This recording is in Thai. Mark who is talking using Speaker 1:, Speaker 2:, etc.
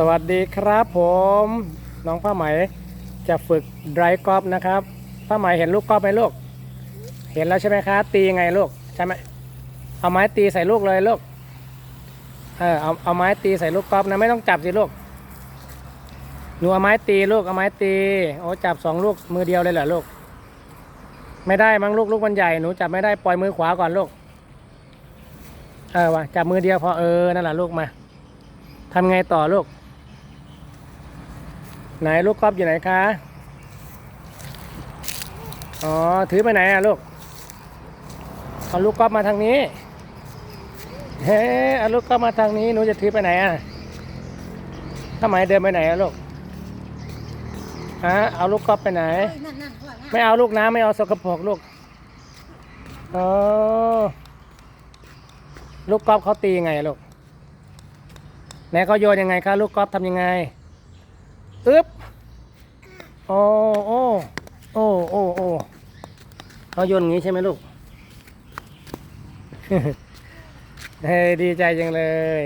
Speaker 1: สวัสดีครับผมน้องผ้าไหมจะฝึกไดรกอล์ฟนะครับผ้าไหมเห็นลูกกอล์ฟไหมลูก เห็นแล้วใช่ไหมคะตียังไงลูกใช่ไหมเอาไม้ตีใส่ลูกเลยลูกเออเอาเอาไม้ตีใส่ลูกกอล์ฟนะไม่ต้องจับสิลูกหนูเอาไม้ตีลูกเอาไม้ตีโอ้จับสองลูกมือเดียวเลยเหรอลูก ไม่ได้มั้งลูกลูกมันใหญ่หนูจับไม่ได้ปล่อยมือขวาก่อนลูกเออวะจับมือเดียวพอเออนั่นแหละลูกมาทำไงต่อลูก ไหนลูกกอล์ฟอยู่ไหนคะ อ๋อ ถือไปไหนอะลูก เอาลูกกอล์ฟมาทางนี้ เฮ้เอาลูกกอล์ฟมาทางนี้ หนูจะถือไปไหนอะทำไมเดินไปไหนอะลูกฮะเอาลูกกอล์ฟไปไหน ไม่เอาลูกน้ำไม่เอาสกปรกลูกอ๋อลูกกอล์ฟเขาตียังไงอะลูก ไหนเขาโยนยังไงคะลูกกอล์ฟทำยังไง อึ๊บโอ้โอ้โอ้โอ้โอ้เขาโยนงี้ใช่ไหมลูกเฮ้ดีใจจังเลย